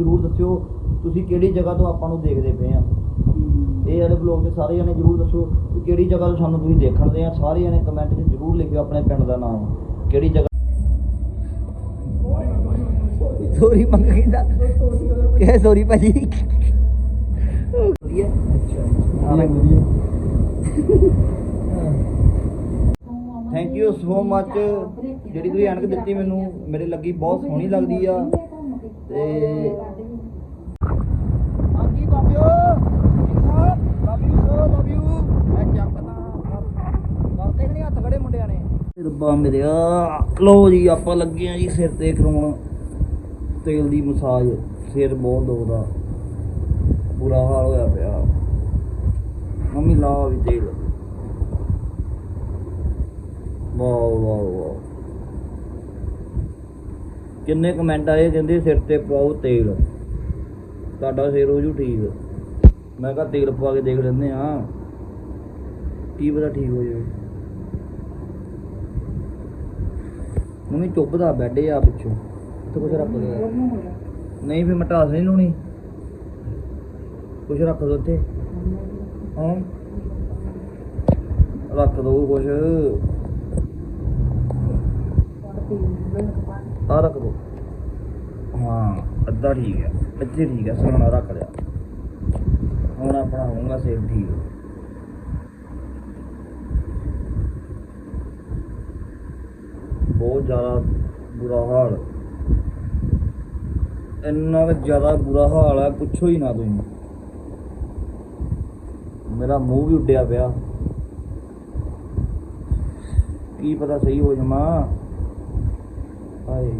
ਜਰੂਰ ਦੱਸਿਓ ਤੁਸੀਂ ਕਿਹੜੀ ਜਗ੍ਹਾ ਤੋਂ ਆਪਾਂ ਨੂੰ ਦੇਖਦੇ ਪਏ ਆ। ਇਹ ਵਾਲੇ ਬਲੌਗ 'ਚ ਸਾਰੇ ਜਣੇ ਜਰੂਰ ਦੱਸੋ ਕਿ ਕਿਹੜੀ ਜਗ੍ਹਾ ਤੋਂ ਸਾਨੂੰ ਤੁਸੀਂ ਦੇਖਣ ਦੇ ਆ। ਸਾਰੇ ਜਣੇ ਕਮੈਂਟ 'ਚ ਜਰੂਰ ਲਿਖਿਓ ਆਪਣੇ ਪਿੰਡ ਦਾ ਨਾਮ। ਕਿਹੜੀ ਜਗ੍ਹਾ ਸੋਰੀ ਮੰਗ ਕਹਿੰਦਾ ਕਿਹ ਸੋਰੀ ਭਾਜੀ? ਵਧੀਆ। ਅੱਛਾ ਥੈਂਕ ਯੂ ਸੋ ਮੱਚ ਜਿਹੜੀ ਤੁਸੀਂ ਐਨਕ ਦਿੱਤੀ ਮੈਨੂੰ ਮੇਰੇ ਲੱਗੀ ਬਹੁਤ ਸੋਹਣੀ ਲੱਗਦੀ ਆ ਤੇ ਹਾਂਜੀ ਬਾਬਿਓ love you so love you ਮੈਂ ਚੱਕਦਾ ਕਰਤੇ ਕਿ ਨਹੀਂ ਹੱਥ ਖੜੇ ਮੁੰਡਿਆਂ ਨੇ ਰੱਬਾ ਮੇਰੇ ਲੋ ਜੀ, ਆਪਾਂ ਲੱਗੇ ਆ ਜੀ ਸਿਰ ਤੇ ਕਰਾਉਣ ਤੇਲ ਦੀ ਮਸਾਜ, ਸਿਰ ਬਹੁਤ ਦੁਖਦਾ। ਬੁਰਾ ਹਾਲ ਹੋਇਆ ਪਿਆ। ਮੰਮੀ ਲਾ ਵੀ ਤੇਲ। Wow wow wow. ਕਿੰਨੇ ਕਮੈਂਟ ਆਏ, ਕਹਿੰਦੇ ਸਿਰ ਤੇ ਪਾਓ ਤੇਲ। ਤੁਹਾਡਾ ਸਿਰ ਹੋ ਜੂ ਠੀਕ। ਮੈਂ ਕਿਹਾ ਤੇਲ ਪਵਾ ਕੇ ਦੇਖ ਲੈਂਦੇ ਆ। ਕੀ ਪਤਾ ਠੀਕ ਹੋ ਜਾਵੇ। ਮੰਮੀ ਚੁੱਭਦਾ ਬੈੱਡ ਆ ਪਿੱਛੋਂ। ਤੇ ਕੁਝ ਰੱਖ ਲਿਆ ਨਹੀਂ ਫਿਰ ਮਟਾਸ ਨਹੀਂ ਲਾਉਣੀ। ਕੁਝ ਰੱਖ ਦੋ ਉੱਥੇ ਹਾਂ? ਰੱਖ ਦੋ ਕੁਝ ਆ ਰੱਖ ਦੋ। ਹਾਂ, ਅੱਧਾ ਠੀਕ ਹੈ ਅੱਧੇ ਠੀਕ ਹੈ ਸੋਨਾ ਰੱਖ ਲਿਆ। ਹੁਣ ਆਪਣਾ ਹੋਊਗਾ ਸੇਵ ਠੀਕ। ਬਹੁਤ ਜ਼ਿਆਦਾ ਬੁਰਾ ਹਾਲ। ਇੰਨਾ ਕੁ ਜ਼ਿਆਦਾ ਬੁਰਾ ਹਾਲ ਹੈ ਪੁੱਛੋ ਹੀ ਨਾ ਤੁਸੀਂ। ਮੇਰਾ ਮੂੰਹ ਵੀ ਉੱਡਿਆ ਪਿਆ। ਕੀ ਪਤਾ ਸਹੀ ਹੋ ਜਾਵਾਂ। ਹਾਏ।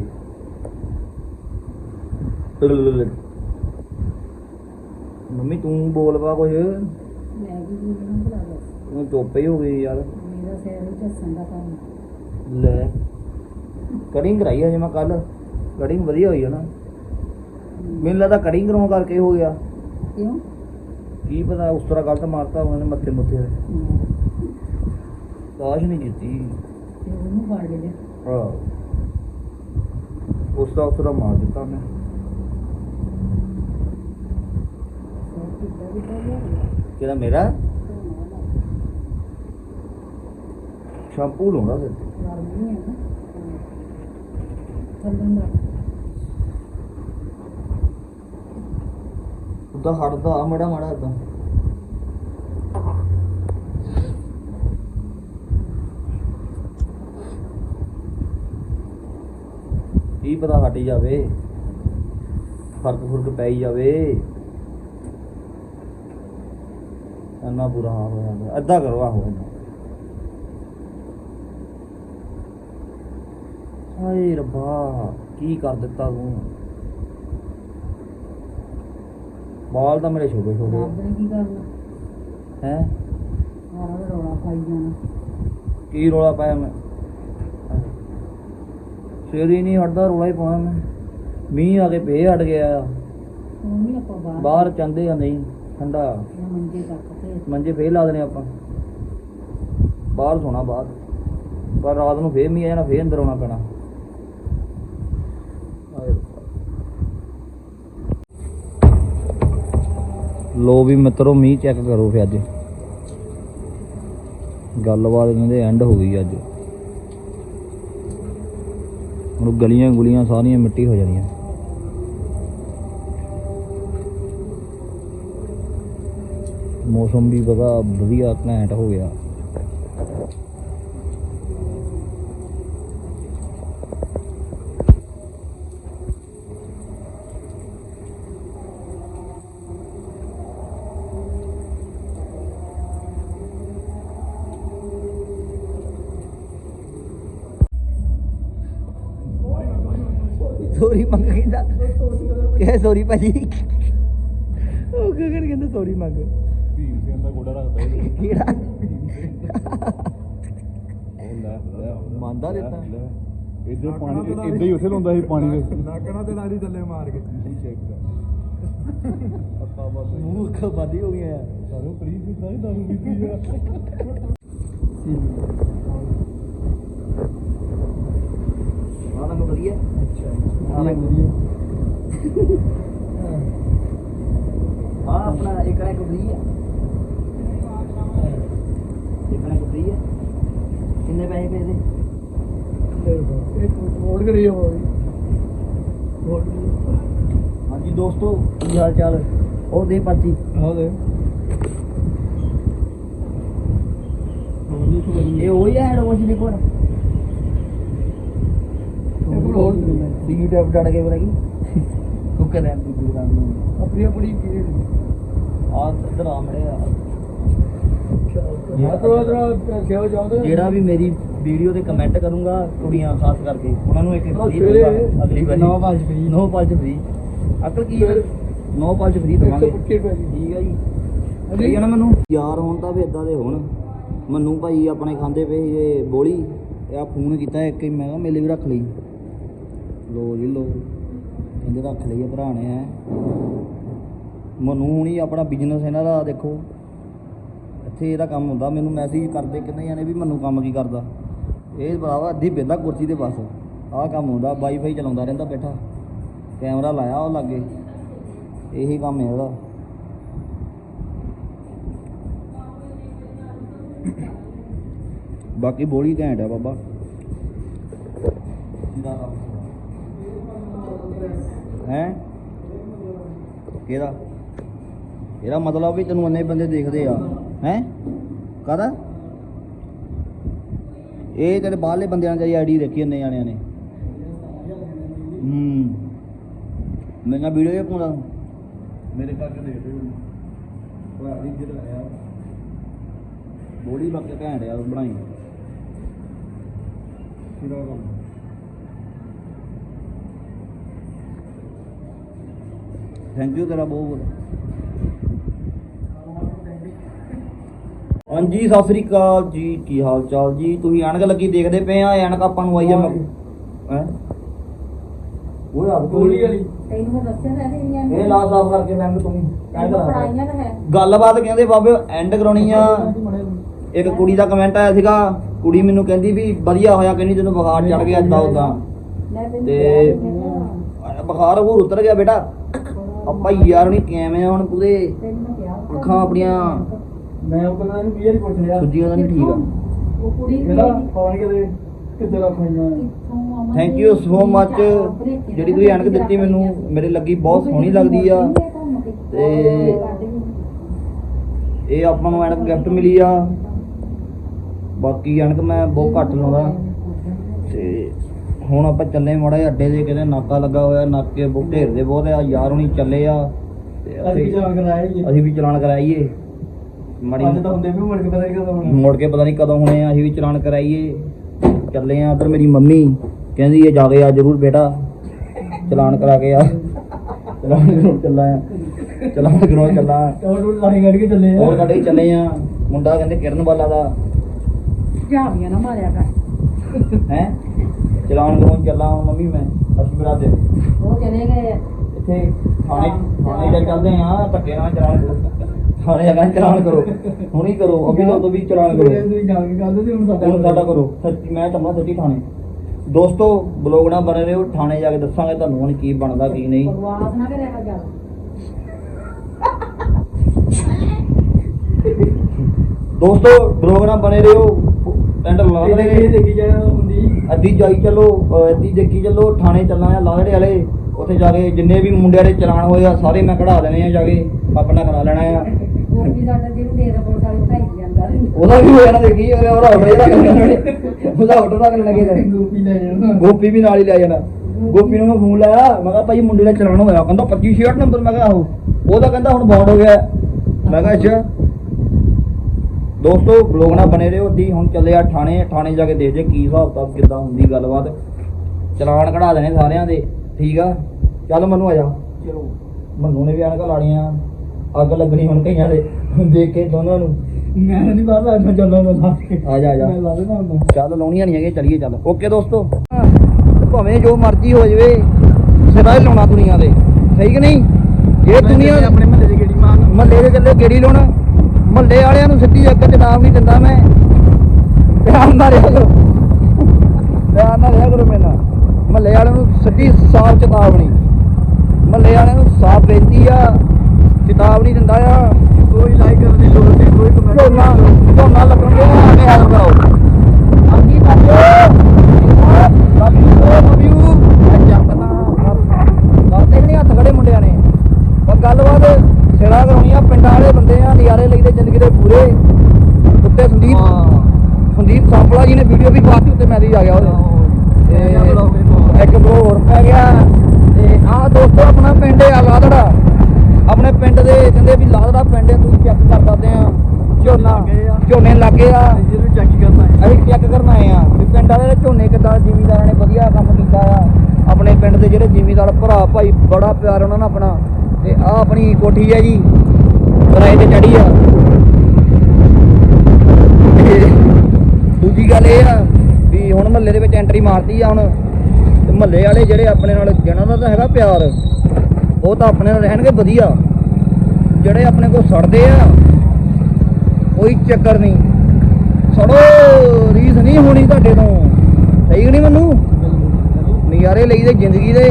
ਮੰਮੀ ਤੂੰ ਬੋਲ ਪਾ ਕੁਛ। ਮੈਂ ਵੀ ਬੋਲਣਾ ਭਲਾ ਦੱਸ ਤੂੰ ਚੁੱਪ ਹੀ ਹੋ ਗਈ ਯਾਰ। ਮੇਰਾ ਸਿਰ ਹੀ ਦਾ ਕੰਮ ਲੈ। ਕਟਿੰਗ ਕਰਾਈ ਹਜੇ ਮੈਂ ਕੱਲ ਕਟਿੰਗ ਵਧੀਆ ਹੋਈ ਹੈ ਨਾ। ਮੈਨੂੰ ਲੱਗਦਾ ਕਟਿੰਗ ਕਰਾਉਣ ਕਰਕੇ ਹੋ ਗਿਆ। ਕਿਉਂ? ਕੀ ਪਤਾ ਉਸ ਤਰ੍ਹਾਂ ਗਲਤ ਮਾਰਤਾ ਉਹਨਾਂ ਨੇ ਮੱਥੇ ਮੁੱਥੇ ਕਾਸ਼ ਨਹੀਂ ਤੇ ਉਹਨੂੰ ਫੜ ਲਿਆ। ਹਾਂ ਉਸ ਉਸ ਤਰ੍ਹਾਂ ਮਾਰ ਦਿੱਤਾ ਸਿਰ ਕਿੱਦਾਂ ਵੀ ਗਿਆ ਕਿਹਦਾ ਮੇਰਾ? ਸ਼ੈਂਪੂ ਲਾਉਂਦਾ ਫਿਰ। ਗਰਮੀ ਹੈ ਨਾ। ਥੱਲੇ ਦਾ ਉਦਾਂ ਹਟਦਾ, ਮੜਾ ਮੜਾ ਉਦਾਂ ਕੀ ਪਤਾ ਹਟ ਜਾਵੇ। ਫ਼ਰਕ ਫੁਰਕ ਪੈ ਜਾਵੇ। ਇੰਨਾ ਬੁਰਾ ਹਾਲ ਹੋ ਜਾਂਦਾ। ਅੱਧਾ ਕਰੋ, ਆਹੋ ਇੰਨਾ। ਹਾਏ ਰੱਬਾ ਕੀ ਕਰ ਦਿੱਤਾ ਤੂੰ? ਬਾਲ ਤਾਂ ਮੇਰੇ ਛੋਟੇ ਛੋਟੇ ਰੱਬ ਨੇ ਕੀ ਕਰਨਾ? ਹੈ? ਸਾਰਾ ਰੌਲਾ ਪਾਈ ਜਾਣਾ। ਕੀ ਰੋਲਾ ਪਾਇਆ ਮੈਂ? ਸਿਰ ਹੀ ਨਹੀਂ ਹਟਦਾ ਰੋਲਾ ਹੀ ਪਾਉਣਾ ਮੈਂ। ਮੀਂਹ ਆ ਕੇ ਪੇ ਹਟ ਗਿਆ ਉਹ ਨਹੀਂ ਆਪਾਂ ਬਾਹਰ ਬਾਹਰ ਚੰਦੇ ਆ ਨਹੀਂ ਠੰਡਾ। ਜਾਂ ਮੰਜੇ ਤੱਕ ਤੇ। ਮੰਜੇ ਫੇਰ ਲਾ ਦੇਣੇ ਆਪਾਂ। ਬਾਹਰ ਸੋਣਾ ਬਾਹਰ। ਪਰ ਰਾਤ ਨੂੰ ਫੇਰ ਮੀਂਹ ਆ ਜਾਣਾ ਫੇਰ ਅੰਦਰ ਆਉਣਾ ਪੈਣਾ ਹਾਏ ਰੱਬਾ। ਲੋ ਵੀ ਮਿੱਤਰੋ, ਮੀਂਹ ਚੈੱਕ ਕਰੋ ਫੇ ਅੱਜ। ਗੱਲਬਾਤ ਕਹਿੰਦੇ ਐਂਡ ਹੋ ਗਈ ਅੱਜ। ਹੁਣ ਗਲੀਆਂ ਗੁਲੀਆਂ ਸਾਰੀਆਂ ਮਿੱਟੀ ਹੋ ਜਾਣੀਆਂ। ਮੌਸਮ ਵੀ ਬਗਾ ਵਧੀਆ ਘੈਂਟ ਹੋ ਗਿਆ। ਸੋਰੀ ਮੰਗ ਕਹਿੰਦਾ। ਕਿਹ ਸੋਰੀ ਭਾਜੀ। ਉਹ ਗਗਨ ਕਹਿੰਦਾ ਸੋਰੀ ਮੰਗ। ਭੀਮ ਸਿੰਘ ਦਾ ਗੋਡਾ ਰੱਖਦਾ ਇਹ ਕਿਹੜਾ? ਉਹ ਲੈ ਲੈ ਮੰਨਦਾ ਦਿੱਤਾ। ਇੱਧਰ ਪਾਣੀ ਇੱਦਾਂ ਹੀ ਉੱਥੇ ਲਾਉਂਦਾ ਸੀ ਪਾਣੀ ਦੇ। ਨਾਕਣਾ ਤੇ ਨਾਲੀ ਥੱਲੇ ਮਾਰ ਕੇ। ਚੈੱਕ ਕਰ ਪੱਤਾ ਬਸ ਮੂੰਹ ਅੱਖਾਂ ਬੰਦੀ ਹੋ ਗਈਆਂ ਸਾਨੂੰ ਪਲੀਜ਼ ਵੀ ਤਾਂ ਦਾਰੂ ਪੀਤੀ ਆ। ਵਧੀਆ। ਅੱਛਾ। ਆਹ ਰੰਗ ਵਧੀਆ। ਹਾਂ। ਆਪਣਾ ਇੱਕ ਨਾ ਇੱਕ ਫ੍ਰੀ ਆ। ਇੱਕ ਨਾ ਇੱਕ ਫ੍ਰੀ ਆ। ਕਿੰਨੇ ਪੈਸੇ ਪਏ ਦੇ ਮੋੜ ਕਰੀ ਹੋਈ ਹਾਂਜੀ ਦੋਸਤੋ ਕੀ ਹਾਲ ਚਾਲ? ਉਹ ਦੇ ਪਰਚੀ। ਹਾਂ ਦੇ। ਇਹ ਉਹੀ ਹੈ ਹੈਡ ਵਾਸ਼ ਦੀ ਕੋਡ ਰੈਮ ਦੀ ਦੁਕਾਨ ਨੂੰ ਆਪਣੀ ਆਪਣੀ ਪੀਰੀਅਡ ਆ ਇੱਧਰ ਆ ਮੜੇ ਆ ਮੈਂ ਤਾਂ ਅਦਰਾ ਕਿਹਾ ਜਾਂਦਾ। ਜਿਹੜਾ ਵੀ ਮੇਰੀ ਵੀਡੀਓ ਤੇ ਕਮੈਂਟ ਕਰੂੰਗਾ ਕੁੜੀਆਂ ਖਾਸ ਕਰਕੇ ਉਹਨਾਂ ਨੂੰ ਇੱਕ ਆਹ ਫ੍ਰੀ ਸਵੇਰੇ ਦਊਂਗਾ ਅਗਲੀ ਵਾਰੀ। ਨੌ ਪੰਜ free। ਨੌ ਪੰਜ ਫ੍ਰੀ ਅਕਲ ਕੀ ਹੈ? ਨੌ ਪੰਜ ਫ੍ਰੀ ਦਵਾਂਗੇ। ਠੀਕ ਹੈ ਜੀ। ਸਹੀ ਹੈ ਨਾ ਮੈਨੂੰ ਯਾਰ ਹੋਣ ਤਾਂ ਵੀ ਇਦਾਂ ਦੇ ਹੋਣ। ਮੰਨੂ ਭਾਈ ਆਪਣੇ ਖਾਂਦੇ ਪਏ ਸੀ ਇਹ ਬੋਲੀ ਇਹ ਆ ਫੋਨ ਕੀਤਾ ਇੱਕ ਹੀ ਮੈਂ ਕਿਹਾ ਮੇਲੇ ਵੀ ਰੱਖ ਲਈ। ਲੋ ਜੀ ਲੋ। ਕਹਿੰਦੇ ਰੱਖ ਲਈ ਭਰਾ ਨੇ ਹੈ। ਮਨੂ ਹੁਣੀ ਆਪਣਾ ਬਿਜ਼ਨਸ ਇਹਨਾਂ ਦਾ, ਦੇਖੋ। ਇੱਥੇ ਇਹਦਾ ਕੰਮ ਹੁੰਦਾ, ਮੈਨੂੰ ਮੈਸੇਜ ਕਰਦੇ ਕਿੰਨੇ ਜਾਣੇ ਵੀ ਮੈਨੂੰ ਕੰਮ ਕੀ ਕਰਦਾ। ਇਹ ਭਰਾਵਾ ਅੱਧੀ ਬੈਂਦਾ ਕੁਰਸੀ ਤੇ ਬਸ। ਆਹ ਕੰਮ ਹੁੰਦਾ ਵਾਈਫਾਈ ਚਲਾਉਂਦਾ ਰਹਿੰਦਾ ਬੈਠਾ। ਕੈਮਰਾ ਲਾਇਆ ਉਹ ਲਾਗੇ। ਇਹੀ ਕੰਮ ਹੈ ਉਹਦਾ ਬਾਕੀ ਬੋਲੀ ਘੈਂਟ ਆ ਬਾਬਾ। ਹੈ? ਕਿਹਦਾ? ਇਹਦਾ ਮਤਲਬ ਵੀ ਤੈਨੂੰ ਅੰਨੇ ਬੰਦੇ ਦੇਖਦੇ ਆ। ਹੈ? ਕਾਹਦਾ? ਇਹ ਤੇਰੇ ਬਾਹਰਲੇ ਬੰਦਿਆਂ ਦੀ ਆਈਡੀ ਦੇਖੀ ਅੰਨੇ ਜਾਣਿਆਂ ਨੇ। ਹੂੰ। ਮੈਂ ਨਾ ਵੀਡੀਓ ਇਹ ਪਾਉਂਦਾ ਮੇਰੇ ਕਰਕੇ ਦੇਖਦੇ ਹੋ ਭਰਾ ਦੀ ਜਿਹੜਾ ਆ ਬੋਲੀ ਬਾਕੀ ਘੈਂਟ ਆ ਬਣਾਈ। ਸਿਰਾ ਕੰਮ? ਥੈਂਕ ਯੂ ਤੇਰਾ ਬਹੁਤ ਬਹੁਤ। ਹਾਂਜੀ ਸਤਿ ਸ੍ਰੀ ਅਕਾਲ ਜੀ। ਕੀ ਹਾਲ ਚਾਲ ਜੀ? ਤੁਸੀਂ ਐਨਕ ਲੱਗੀ ਦੇਖਦੇ ਪਏ ਆ ਐਨਕ ਆਪਾਂ ਨੂੰ ਆਈ ਆ ਹੈ? ਉਹ ਆ ਗੋਲੀ ਵਾਲੀ। ਤੈਨੂੰ ਮੈਂ ਦੱਸਿਆ ਤਾਂ ਹੈ ਇਹ ਲਾ ਸਾਫ਼ ਕਰਕੇ ਮੈਂ ਤੂੰ ਤੈਨੂੰ ਪੜਾਈਆਂ ਤਾਂ ਹੈ। ਗੱਲਬਾਤ ਕਹਿੰਦੇ ਬਾਬੇ ਐਂਡ ਕਰਾਉਣੀ ਆ। ਇੱਕ ਕੁੜੀ ਦਾ ਕਮੈਂਟ ਆਇਆ ਸੀਗਾ। ਕੁੜੀ ਮੈਨੂੰ ਕਹਿੰਦੀ ਵੀ ਵਧੀਆ ਹੋਇਆ ਕਹਿੰਦੀ ਤੈਨੂੰ ਬੁਖਾਰ ਚੜ ਗਿਆ ਏਦਾਂ ਉਦਾਂ ਤੇ- ਬੁਖਾਰ ਹੋਰ ਉਤਰ ਗਿਆ ਬੇਟਾ। ਆਪਾਂ ਯਾਰ ਨਹੀਂ ਕਿਵੇਂ ਹੁਣ ਪੂਰੇ। ਅੱਖਾਂ ਆਪਣੀਆਂ। ਮੈਂ ਉਹ ਕਹਿੰਦਾ ਇਹਨੂੰ ਵੀਰ ਪੁੱਛ ਲਿਆ। ਸੁੱਜੀਆਂ ਤਾਂ ਨਹੀਂ ਠੀਕ ਆ। ਉਹ ਕੁੜੀ ਇਹਦਾ ਪਾਣੀ ਕਦੇ ਕਿੱਦਾਂ ਰੱਖਾਈਆਂ ਥੈਂਕ ਯੂ ਸੋ ਮੱਚ ਜਿਹੜੀ ਤੁਸੀਂ ਐਨਕ ਦਿੱਤੀ ਮੈਨੂੰ ਮੇਰੇ ਲੱਗੀ ਬਹੁਤ ਸੋਹਣੀ ਲੱਗਦੀ ਆ। ਤੇ ਇਹ ਆਪਾਂ ਨੂੰ ਐਨਕ ਗਿਫਟ ਮਿਲੀ ਆ। ਬਾਕੀ ਐਨਕ ਮੈਂ ਬਹੁਤ ਘੱਟ ਲਾਉਂਦਾ। ਤੇ ਹੁਣ ਆਪਾਂ ਚੱਲੇ ਮਾੜਾ ਅੱਡੇ ਦੇ ਕਿਤੇ ਨਾਕਾ ਲੱਗਾ ਹੋਇਆ ਨਾਕੇ ਬਹੁਤ ਢੇਰਦੇ ਬਹੁਤ ਆ ਯਾਰ ਹੁਣੀ ਚੱਲੇ ਆ। ਤੇ ਵੀ ਅਸੀਂ ਵੀ ਚਲਾਨ ਕਰਾਈਏ। ਮਾੜੀ ਅੱਜ ਤਾਂ ਹੁੰਦੇ ਵੀ ਮੁੜ ਕੇ ਪਤਾ ਨਹੀਂ ਕਦੋਂ ਹੋਣਾ। ਮੁੜ ਕੇ ਪਤਾ ਨਹੀਂ ਕਦੋਂ ਹੋਣੇ ਆ ਅਸੀਂ ਵੀ ਚਲਾਨ ਕਰਾਈਏ। ਚੱਲੇ ਆ ਉਧਰ ਮੇਰੀ ਮੰਮੀ ਕਹਿੰਦੀ ਇਹ ਜਾ ਕੇ ਆ ਜਰੂਰ ਬੇਟਾ। ਚਲਾਨ ਕਰਾ ਕੇ ਆ। ਚਲਾਨ ਕਰੋ ਚੱਲਾ ਆ। ਚਲਾਨ ਕਰੋ ਚੱਲਾ ਟੋਲ ਲਾਈ ਕੱਢ ਕੇ ਚੱਲੇ ਹੋਰ ਕੱਢ ਕੇ ਚੱਲੇ ਆ। ਮੁੰਡਾ ਕਹਿੰਦੇ ਕਿਰਨ ਵਾਲਾ ਦਾ। ਝਾਵੀਆਂ ਨਾ ਮਾਰਿਆ ਕਰ। ਹੈ? ਚਲਾਨ ਕਰੋ ਚੱਲਾ ਮੰਮੀ ਮੈਂ ਅਸੀਂ ਬਰਾ ਦੇ ਉਹ ਚਲੇ ਗਏ ਆ। ਇੱਥੇ ਥਾਣੇ ਥਾਣੇ ਜਾ ਚੱਲਦੇ ਆ ਧੱਕੇ ਨਾਲ ਕਰੋ। ਥਾਣੇ ਜਾ ਕੇ ਚਲਾਨ ਕਰੋ। ਹੁਣੀ ਕਰੋ ਅਭੀ ਤੋਂ ਵੀ ਚਲਾਨ ਕਰੋ। ਤੁਸੀਂ ਜਾਣ ਕੇ ਕਰਦੇ ਸੀ ਹੁਣ ਸਾਡਾ ਹੁਣ ਸਾਡਾ ਕਰੋ। ਸੱਚੀ ਮੈਂ ਚਾਹੁੰਦਾ ਸੱਚੀ ਥਾਣੇ। ਦੋਸਤੋ ਬਲੌਗ ਨਾ ਬਣੇ ਰਹੋ ਥਾਣੇ ਜਾ ਕੇ ਦੱਸਾਂਗੇ ਤੁਹਾਨੂੰ ਹੁਣ ਕੀ ਬਣਦਾ ਕੀ ਨਹੀਂ। ਬਕਵਾਸ ਨਾ ਕਰਿਆ ਕਰ ਗੱਲ ਦੋਸਤੋ ਬਲੌਗ ਨਾ ਬਣੇ ਰਹੋ। ਟੈਂਡਰ ਲਾ ਇਹ ਦੇਗੇ ਦੇਖੀ ਜਾ ਹੁੰਦੀ। ਅੱਧੀ ਜਾਈ ਚਲੋ ਅੱਧੀ ਦੇਖੀ ਚੱਲੋ ਥਾਣੇ ਚੱਲਣਾ ਆ ਲਾਹੜੇ ਵਾਲੇ ਉੱਥੇ ਜਾ ਕੇ ਜਿੰਨੇ ਵੀ ਮੁੰਡਿਆਂ ਦੇ ਚਲਾਨ ਹੋਏ ਆ ਸਾਰੇ ਮੈਂ ਕਢਾ ਲੈਣੇ ਆ ਜਾ ਕੇ ਆਪਣਾ ਕਰਾ ਲੈਣਾ ਆ। ਗੋਪੀ ਸਾਡਾ ਜਿਹਨੂੰ ਦੇ ਦਾ ਪੁਲਿਸ ਵਾਲੇ ਢਾਈ ਜਾਂਦਾ। ਉਹਦਾ ਵੀ ਹੋ ਜਾਣਾ ਦੇਖੀ ਉਹਦਾ ਉਹਦਾ ਆਰਡਰ ਜਿਹੜਾ ਕਰਨਾ ਉਹਦਾ ਆਰਡਰ ਦਾ ਕਰਨ ਲੱਗੇ ਜਾਏ ਗੋਪੀ ਲੈ ਜਾਣਾ। ਗੋਪੀ ਵੀ ਨਾਲ ਹੀ ਲੈ ਜਾਣਾ। ਗੋਪੀ। ਨੂੰ ਮੈਂ ਫੋਨ ਲਾਇਆ ਮੈਂ ਕਿਹਾ ਭਾਈ ਮੁੰਡੇ ਦਾ ਚਲਾਨ ਹੋਇਆ ਕਹਿੰਦਾ 25 ਸ਼ੇਅਰ ਨੰਬਰ ਮੈਂ ਕਿਹਾ ਆਹੋ। ਉਹਦਾ ਕਹਿੰਦਾ ਹੁਣ ਬੌਂਡ ਹੋ ਗਿਆ। ਮੈਂ ਕਿਹਾ ਅੱਛਾ। ਦੋਸਤੋ ਬਲੌਗ ਨਾਲ ਬਣੇ ਰਹੋ। ਅੱਧੀ ਹੁਣ ਚੱਲੇ ਆ ਥਾਣੇ। ਥਾਣੇ ਜਾ ਕੇ ਦੇਖਦੇ ਕੀ ਹਿਸਾਬ ਕਿਤਾਬ ਕਿੱਦਾਂ ਹੁੰਦੀ ਗੱਲਬਾਤ। ਚਲਾਨ ਕਢਾ ਦੇਣੇ ਸਾਰਿਆਂ ਦੇ। ਠੀਕ ਆ? ਚੱਲ ਮੈਨੂੰ ਆ ਜਾ। ਚਲੋ। ਮੰਨੂ ਨੇ ਵੀ ਐਨਕਾਂ ਲਾਣੀਆਂ ਅੱਗ ਲੱਗਣੀ ਹੁਣ ਕਈਆਂ ਦੇ। ਦੇਖ ਕੇ ਦੋਨਾਂ ਨੂੰ। ਮੈਂ ਨਹੀਂ ਬਾਹਰ ਆ ਮੈਂ ਚੱਲਾਂ ਮੈਂ ਲਾ ਕੇ ਆ ਜਾ ਆ ਜਾ। ਮੈਂ ਲਾ ਦੇਣਾ ਹੁੰਦਾ। ਚੱਲ ਲਾਉਣੀਆਂ ਨਹੀਂ ਹੈਗੀਆਂ ਚਲੀਏ ਚੱਲ। ਓਕੇ ਦੋਸਤੋ। ਭਾਵੇਂ ਜੋ ਮਰਜ਼ੀ ਹੋ ਜਵੇ ਸਿਰਾ ਹੀ ਲਾਉਣਾ ਦੁਨੀਆ ਦੇ ਸਹੀ ਕਿ ਨਹੀਂ? ਜੇ ਦੁਨੀਆ ਆਪਣੇ ਮਹੱਲੇ ਦੀ ਗੇੜੀ ਮਾਰਨ ਮਹੱਲੇ ਦੇ ਚੱਲੇ ਗੇੜੀ ਲਾਉਣਾ? ਮਹੱਲੇ ਵਾਲਿਆਂ ਨੂੰ ਸਿੱਧੀ ਅੱਗੇ ਤੇ ਨਾਮ ਨਹੀਂ ਦਿੰਦਾ ਮੈਂ। ਧਿਆਨ ਨਾਲ ਰਿਹਾ ਕਰੋ ਧਿਆਨ ਨਾਲ ਰਿਹਾ ਕਰੋ ਮੈਨਾਂ ਮਹੱਲੇ ਵਾਲਿਆਂ ਨੂੰ ਸਿੱਧੀ ਸਾਫ਼ ਚੇਤਾਵਨੀ। ਮੱਲੇ ਵਾਲਿਆਂ ਨੂੰ ਸਾਫ਼ ਬੇਨਤੀ ਆ। ਚੇਤਾਵਨੀ ਦਿੰਦਾ ਆ। ਕੋਈ ਲਾਈਕ ਕਰਨ ਦੀ ਲੋੜ ਨਹੀਂ ਕੋਈ ਕਮੈਂਟ ਝੋਨਾ ਝੋਨਾ ਲੱਗਣਗੇ ਆ ਕੇ ਹੈਲਪ ਕਰਾਓ। ਹਾਂਜੀ ਬਾਬਿਓ ਬਾਬਿਓ ਚੱਕਣਾ ਕਰਦੇ ਨਹੀਂ ਹੱਥ ਖੜੇ ਮੁੰਡਿਆਂ ਨੇ। ਪਰ ਗੱਲਬਾਤ ਸਿਰਾ ਕਰਾਉਣੀ ਆ ਪਿੰਡਾਂ ਵਾਲੇ ਬੰਦੇ ਆ ਨਜ਼ਾਰੇ ਲਈਦੇ ਜ਼ਿੰਦਗੀ ਦੇ ਪੂਰੇ ਉੱਤੇ ਸੰਦੀਪ ਸੰਦੀਪ ਸਾਂਪਲਾ ਜੀ ਨੇ ਵੀਡੀਓ ਵੀ ਪਾਤੀ ਉੱਤੇ ਮੈਂ ਵੀ ਆ ਗਿਆ ਉਹਦੇ ਤੇ ਇੱਕ ਬਲੋ ਹੋਰ ਪੈ ਗਿਆ। ਤੇ ਆਹ ਦੋਸਤੋ ਆਪਣਾ ਪਿੰਡ ਆ ਲਾਦੜਾ। ਆਪਣੇ ਪਿੰਡ ਦੇ ਕਹਿੰਦੇ ਵੀ ਲਾਦੜਾ ਪਿੰਡ ਹੈ ਤੁਸੀਂ ਚੈੱਕ ਕਰ ਸਕਦੇ ਆ। ਝੋਨਾ। ਝੋਨੇ ਲੱਗੇ ਆ। ਜਿਹਨੂੰ ਚੈੱਕ ਕਰਨਾ ਹੈ ਅਸੀਂ ਚੈੱਕ ਕਰਨ ਆਏ ਆ ਵੀ ਪਿੰਡ ਵਾਲੇ ਝੋਨੇ ਕਿੱਦਾਂ ਜ਼ਿਮੀਦਾਰਾਂ ਨੇ ਵਧੀਆ ਕੰਮ ਕੀਤਾ ਆ। ਆਪਣੇ ਪਿੰਡ ਦੇ ਜਿਹੜੇ ਜ਼ਿਮੀਦਾਰ ਭਰਾ ਭਾਈ ਬੜਾ ਪਿਆਰ ਉਹਨਾਂ ਨਾਲ ਆਪਣਾ। ਤੇ ਆ ਆਪਣੀ ਕੋਠੀ ਹੈ ਜੀ। ਕਿਰਾਏ ਤੇ ਚੜੀ ਆ ਤੇ ਦੂਜੀ ਗੱਲ ਇਹ ਆ ਵੀ ਹੁਣ ਮਹੱਲੇ ਦੇ ਵਿੱਚ ਐਂਟਰੀ ਮਾਰਤੀ ਆ ਹੁਣ। ਤੇ ਮਹੱਲੇ ਵਾਲੇ ਜਿਹੜੇ ਆਪਣੇ ਨਾਲ ਜਿਹਨਾਂ ਦਾ ਤਾਂ ਹੈਗਾ ਪਿਆਰ, ਉਹ ਤਾਂ ਆਪਣੇ ਨਾਲ ਰਹਿਣਗੇ ਵਧੀਆ। ਜਿਹੜੇ ਆਪਣੇ ਕੋਲ ਸੜਦੇ ਆ, ਕੋਈ ਚੱਕਰ ਨਹੀਂ। ਸੜੋ, ਰੀਸ ਨਹੀਂ ਹੋਣੀ ਤੁਹਾਡੇ ਤੋਂ। ਸਹੀ ਕਿ ਨਹੀਂ ਮੈਨੂੰ? ਨਜ਼ਾਰੇ ਲਈਦੇ ਜ਼ਿੰਦਗੀ ਦੇ।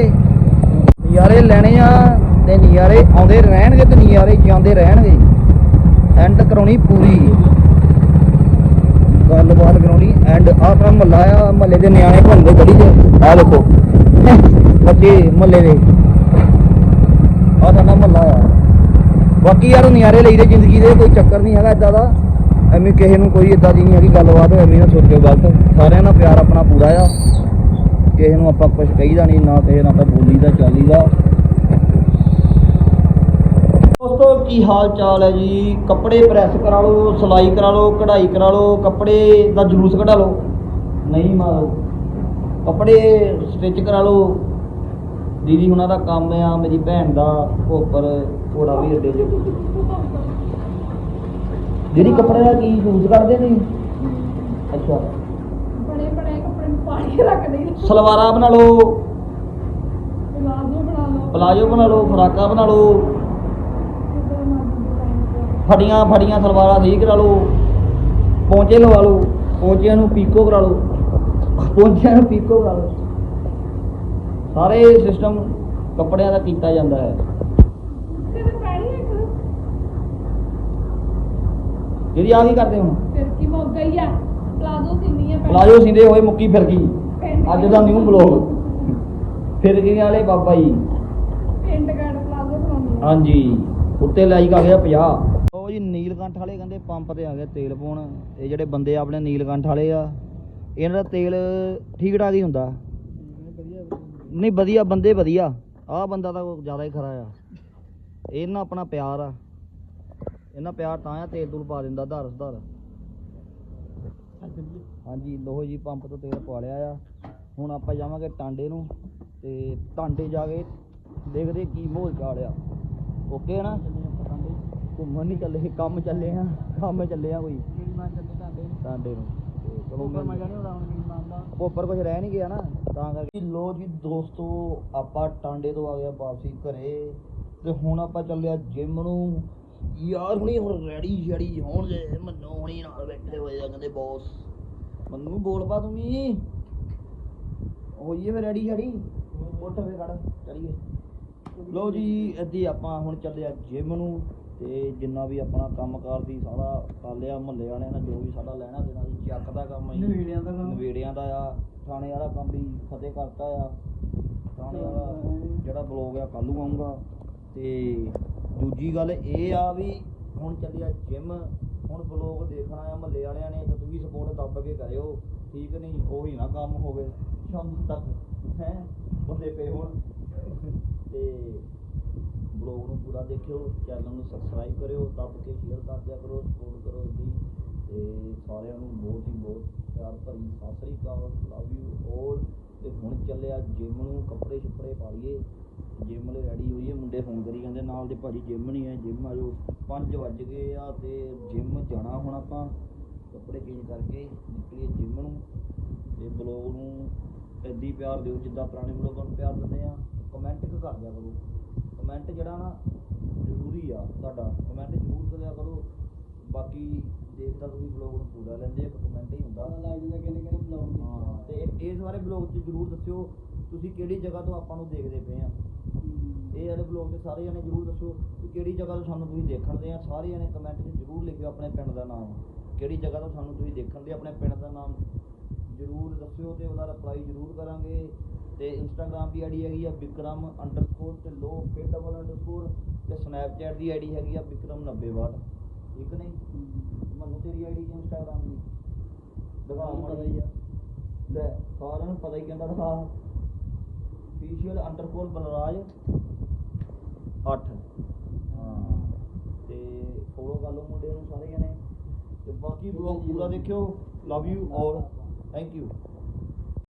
ਨਜ਼ਾਰੇ ਲੈਣੇ ਆ ਤੇ ਨਜ਼ਾਰੇ ਆਉਂਦੇ ਰਹਿਣਗੇ ਤੇ ਨਜ਼ਾਰੇ ਜਾਂਦੇ ਰਹਿਣਗੇ। ਐਂਡ ਕਰਾਉਣੀ ਪੂਰੀ। ਗੱਲਬਾਤ ਕਰਾਉਣੀ ਐਂਡ ਆਹ ਆਪਣਾ ਮਹੱਲਾ ਆ, ਮਹੱਲੇ ਦੇ ਨਿਆਣੇ ਘੁੰਮਦੇ ਗਲੀ 'ਚ ਆ ਦੇਖੋ। ਬੱਚੇ ਮਹੱਲੇ ਦੇ। ਆਹ ਸਾਡਾ ਮਹੱਲਾ ਆ। ਬਾਕੀ ਯਾਰ ਨਜ਼ਾਰੇ ਲਈਦੇ ਜ਼ਿੰਦਗੀ ਦੇ, ਕੋਈ ਚੱਕਰ ਨਹੀਂ ਹੈਗਾ ਇਦਾਂ ਦਾ। ਐਵੇਂ ਕਿਸੇ ਨੂੰ ਕੋਈ ਇਦਾਂ ਦੀ ਨਹੀਂ ਹੈਗੀ ਗੱਲਬਾਤ, ਐਵੇਂ ਨਾ ਸੋਚਿਓ ਗਲਤ। ਸਾਰਿਆਂ ਨਾਲ ਪਿਆਰ ਆਪਣਾ ਪੂਰਾ ਆ। ਕਿਸੇ ਨੂੰ ਆਪਾਂ ਕੁਝ ਕਹੀਦਾ ਨਹੀਂ, ਨਾ ਕਿਸੇ ਨਾਲ ਆਪਾਂ ਬੋਲੀਦਾ, ਚਾਲੀਦਾ। ਦੋਸਤੋ ਕੀ ਹਾਲ ਚਾਲ ਹੈ ਜੀ? ਕੱਪੜੇ ਪ੍ਰੈਸ ਕਰਾ ਲਓ ਸਿਲਾਈ ਕਰਾ ਲਓ ਕਢਾਈ ਕਰਾ ਲਓ ਕੱਪੜੇ ਦਾ ਜਲੂਸ ਕਢਾ ਲਓ। ਨਹੀਂ ਮਾਰੋ ਕੱਪੜੇ ਸਟਿਚ ਕਰਾ ਲਓ। ਦੀਦੀ ਹੁਣਾਂ ਦਾ ਕੰਮ ਆ ਮੇਰੀ ਭੈਣ ਦਾ ਉੱਪਰ ਘੋੜਾ ਵੀ ਅੱਡੇ 'ਚ ਦੀਦੀ ਕੱਪੜੇ ਦਾ ਕੀ ਯੂਜ਼ ਕਰਦੇ ਨੇ? ਅੱਛਾ। ਬੜੇ ਬੜੇ ਕੱਪੜੇ ਨੂੰ ਪਾਣੀ ਰੱਖਦੇ ਸਲਵਾਰਾਂ ਬਣਾ ਲਓ। ਪਲਾਜ਼ੋ ਬਣਾ ਲਓ। ਪਲਾਜੋ ਬਣਾ ਲਓ ਫਰਾਕਾਂ ਬਣਾ ਲਓ ਕਿੱਦਾਂ ਮਰਜ਼ੀ design ਕਰੋ। ਫੜੀਆਂ ਫੜੀਆਂ ਸਲਵਾਰਾਂ ਸਹੀ ਕਰਾ ਲਓ ਪੌਂਚੇ ਲਵਾ ਲਓ ਪੌਂਚਿਆਂ ਨੂੰ ਪੀਕੋ ਕਰਾ ਲਓ ਪੌਂਚਿਆਂ ਨੂੰ ਪੀਕੋ ਕਰਾ ਲਓ। ਸਾਰੇ ਸਿਸਟਮ ਕੱਪੜਿਆਂ ਦਾ ਕੀਤਾ ਜਾਂਦਾ ਹੈ। ਜਿਹੜੀ ਆ ਕੀ ਕਰਦੇ ਹੁਣ ਫਿਰ ਕੀ ਮੁੱਕ ਗਈ ਆ? ਪਲਾਜ਼ੋ ਸਿੰਨੀ ਆ ਪਲਾਜੋ ਸਿੰਦੇ ਹੋਏ ਮੁੱਕੀ ਫਿਰ ਗਈ ਅੱਜ ਦਾ ਨਿਊ ਬਲੌਗ ਫਿਰ ਗਏ ਵਾਲੇ ਬਾਬਾ ਜੀ? ਪਿੰਡ ਗੜ ਪਲਾਜ਼ੋ ਬਣਾਉਣੀ ਆ। ਹਾਂਜੀ। ਉੱਤੇ ਲਾਈਕ ਆ ਗਿਆ 50 ਉਹ ਜੀ, ਨੀਲਕੰਠ ਵਾਲੇ ਕਹਿੰਦੇ ਪੰਪ ਤੇ ਆ ਗਿਆ ਤੇਲ ਪਾਉਣ। ਇਹ ਜਿਹੜੇ ਬੰਦੇ ਆਪਣੇ ਨੀਲਕੰਠ ਵਾਲੇ ਆ, ਇਹਨਾਂ ਦਾ ਤੇਲ ਠੀਕ ਠਾਕ ਹੀ ਹੁੰਦਾ। ਨਹੀਂ, ਵਧੀਆ ਬੰਦੇ ਵਧੀਆ। ਆਹ ਬੰਦਾ ਤਾਂ ਜ਼ਿਆਦਾ ਹੀ ਖਰਾ ਆ। ਇਹਨਾਂ ਆਪਣਾ ਪਿਆਰ ਆ। ਇਹਨਾਂ ਪਿਆਰ ਤਾਂ ਆ, ਤੇਲ ਤੂਲ ਪਾ ਦਿੰਦਾ, ਧਾਰ ਸੁਧਾਰ। ਹਾਂਜੀ ਲੋਹੋ ਜੀ, ਪੰਪ ਤੋਂ ਤੇਲ ਪਵਾ ਲਿਆ ਆ। ਹੁਣ ਆਪਾਂ ਜਾਵਾਂਗੇ ਟਾਂਡੇ ਨੂੰ ਤੇ ਟਾਂਡੇ ਜਾ ਕੇ ਦੇਖਦੇ ਕੀ ਮਾਹੌਲ ਚਾਲ ਆ। ਓਕੇ ਨਾ? ਘੁੰਮਣ ਨਹੀਂ ਚੱਲੇ ਕੰਮ ਚੱਲੇ ਆ ਕੰਮ ਚੱਲੇ ਆ ਕੋਈ। ਟਾਂਡੇ ਨੂੰ। ਤੇ ਚਲੋ ਉੱਪਰ ਕੁਝ ਰਹਿ ਨਹੀਂ ਗਿਆ ਨਾ ਤਾਂ ਕਰਕੇ। ਲੋ ਜੀ ਦੋਸਤੋ ਆਪਾਂ ਟਾਂਡੇ ਤੋਂ ਆ ਗਿਆ ਵਾਪਸੀ ਘਰੇ। ਤੇ ਹੁਣ ਆਪਾਂ ਚੱਲਿਆ ਜਿਮ ਨੂੰ। ਯਾਰ ਹੁਣੀ ਹੁਣ ਰੈਡੀ ਸ਼ੈਡੀ ਹੋਣ ਜੇ ਮੰਨੋ ਹੁਣੀ ਨਾਲ ਬੈਠੇ ਹੋਏ ਆ ਕਹਿੰਦੇ ਬੌਸ ਮੰਨੂ ਬੋਲ ਪਾ ਤੂੰ ਵੀ। ਹੋਈਏ ਫੇ ਰੈਡੀ ਸ਼ੈਡੀ? ਉੱਠ ਫੇ ਖੜ ਚਲੀਏ। ਲੋ ਜੀ ਇੱਦੀ ਆਪਾਂ ਹੁਣ ਚੱਲਿਆ ਜਿਮ ਨੂੰ। ਤੇ ਜਿੰਨਾ ਵੀ ਆਪਣਾ ਕੰਮਕਾਰ ਸੀ ਸਾਰਾ ਕਰ ਲਿਆ ਮਹੱਲੇ ਵਾਲਿਆਂ ਨੇ ਜੋ ਵੀ ਸਾਡਾ ਲੈਣਾ ਦੇਣਾ ਸੀ ਚੱਕ ਦਾ ਕੰਮ ਸੀ ਨਵੇੜਿਆਂ ਦਾ ਕੰਮ। ਨਵੇੜਿਆਂ ਦਾ ਆ ਥਾਣੇ ਵਾਲਾ ਕੰਮ ਵੀ ਫਤਿਹ ਕਰਤਾ ਆ। ਥਾਣੇ ਵਾਲਾ ਜਿਹੜਾ ਬਲੌਗ ਆ ਕੱਲ੍ਹ ਨੂੰ ਆਊਗਾ। ਤੇ ਦੂਜੀ ਗੱਲ ਇਹ ਆ ਵੀ ਹੁਣ ਚੱਲਿਆ ਜਿਮ ਹੁਣ ਬਲੌਗ ਦੇਖਣਾ ਆ ਮਹੱਲੇ ਵਾਲਿਆਂ ਨੇ ਤੇ ਤੁਸੀਂ ਸਪੋਰਟ ਦੱਬ ਕੇ ਕਰਿਓ ਠੀਕ ਨਹੀਂ ਉਹੀ ਨਾ ਕੰਮ ਹੋਵੇ। ਸ਼ਾਮ ਤੱਕ ਹੈ? ਬੰਦੇ ਪਏ ਹੋਣ। ਤੇ ਬਲੌਗ ਨੂੰ ਪੂਰਾ ਦੇਖਿਓ ਚੈਨਲ ਨੂੰ ਸਬਸਕ੍ਰਾਈਬ ਕਰਿਓ, ਦੱਬ ਕੇ ਸ਼ੇਅਰ ਕਰ ਦਿਆ ਕਰੋ ਸਪੋਰਟ ਕਰੋ ਜੀ ਤੇ ਸਾਰਿਆਂ ਨੂੰ ਬਹੁਤ ਹੀ ਬਹੁਤ ਪਿਆਰ ਭਰੀ ਸਤਿ ਸ੍ਰੀ ਅਕਾਲ ਲਵ ਯੂ ਆਲ ਤੇ ਹੁਣ ਚੱਲਿਆ ਜਿਮ ਨੂੰ, ਕੱਪੜੇ ਛੱਪੜੇ ਪਾ ਲਈਏ। ਜਿਮ ਲਈ ਰੈਡੀ ਹੋਈਏ, ਮੁੰਡੇ ਫੋਨ ਕਰੀ ਕਹਿੰਦੇ ਨਾਲ ਦੇ ਭਾਜੀ ਜਿਮ ਨਹੀਂ ਹੈ ਜਿਮ ਆ ਜਾਓ 5 ਵੱਜ ਗਏ ਆ ਤੇ ਜਿਮ ਜਾਣਾ ਹੁਣ ਆਪਾਂ, ਕੱਪੜੇ ਚੇਂਜ ਕਰਕੇ ਨਿਕਲੀਏ ਜਿਮ ਨੂੰ। ਤੇ ਬਲੌਗ ਨੂੰ ਏਦਾਂ ਹੀ ਪਿਆਰ ਦਿਓ, ਜਿੱਦਾਂ ਪੁਰਾਣੇ ਬਲੌਗਾਂ ਨੂੰ ਪਿਆਰ ਦਿੰਦੇ ਆ। ਕਮੈਂਟ ਕਰ ਦਿਆ ਕਰੋ। ਕਮੈਂਟ ਜਿਹੜਾ ਨਾ ਜ਼ਰੂਰੀ ਆ ਤੁਹਾਡਾ ਕਮੈਂਟ ਜ਼ਰੂਰ ਕਰਿਆ ਕਰੋ। ਬਾਕੀ ਦੇਖਦਾ ਤੁਸੀਂ ਬਲੌਗ ਨੂੰ ਪੂਰਾ ਲੈਂਦੇ ਇੱਕ ਕਮੈਂਟ ਹੀ ਹੁੰਦਾ। ਹਾਂ ਤੇ ਇਹ- ਇਸ ਬਾਰੇ ਬਲੌਗ 'ਚ ਜ਼ਰੂਰ ਦੱਸਿਓ ਤੁਸੀਂ ਕਿਹੜੀ ਜਗ੍ਹਾ ਤੋਂ ਆਪਾਂ ਨੂੰ ਦੇਖਦੇ ਪਏ ਆ। ਇਹ ਵਾਲੇ ਬਲੌਗ 'ਚ ਸਾਰੇ ਜਣੇ ਜਰੂਰ ਦੱਸੋ ਕਿ ਕਿਹੜੀ ਜਗ੍ਹਾ ਤੋਂ ਸਾਨੂੰ ਤੁਸੀਂ ਦੇਖਣ ਦੇ ਆ। ਸਾਰੇ ਜਣੇ ਕਮੈਂਟ 'ਚ ਜਰੂਰ ਲਿਖਿਓ ਆਪਣੇ ਪਿੰਡ ਦਾ ਨਾਮ। ਕਿਹੜੀ ਜਗ੍ਹਾ ਤੋਂ ਸਾਨੂੰ ਤੁਸੀਂ ਦੇਖਣ ਦੇ ਆਪਣੇ ਪਿੰਡ ਦਾ ਨਾਮ ਜਰੂਰ ਦੱਸਿਓ ਤੇ ਉਹਦਾ ਰਿਪਲਾਈ ਜਰੂਰ ਕਰਾਂਗੇ। ਤੇ ਇੰਸਟਾਗ੍ਰam ਦੀ ਆਈਡੀ ਹੈਗੀ ਆ ਵਿਕਰਮ ਅੰਡਰਸਕੋਰ ਤੇ ਲੋ ਫਿਰ ਡਬਲ ਅੰਡਰਸਕੋਰ ਤੇ ਸਨੈਪਚੈਟ ਦੀ ਆਈਡੀ ਹੈਗੀ ਆ ਵਿਕਰਮ 90 ਠੀਕ ਨਹੀਂ? ਮੈਨੂੰ ਤੇਰੀ ਆਈਡੀ ਕੀ ਇੰਸਟਾਗ੍ਰam ਦੀ? ਦਿਖਾ ਪਤਾ ਹੀ ਆ। ਲੈ ਸਾਰਿਆਂ ਨੂੰ ਪਤਾ ਹੀ ਕਹਿੰਦਾ ਦਿਖਾ। ਅਫੀਸ਼ੀਅਲ ਅੰਡਰਸਕੋਰ ਬਲਰਾਜ 8 ਹਾਂ ਤੇ ਫੋਲੋ ਕਰ ਲਓ ਮੁੰਡੇ ਨੂੰ ਸਾਰੇ ਜਣੇ ਤੇ ਬਾਕੀ ਬਲੌਗ ਪੂਰਾ ਦੇਖਿਓ। Love you all thank you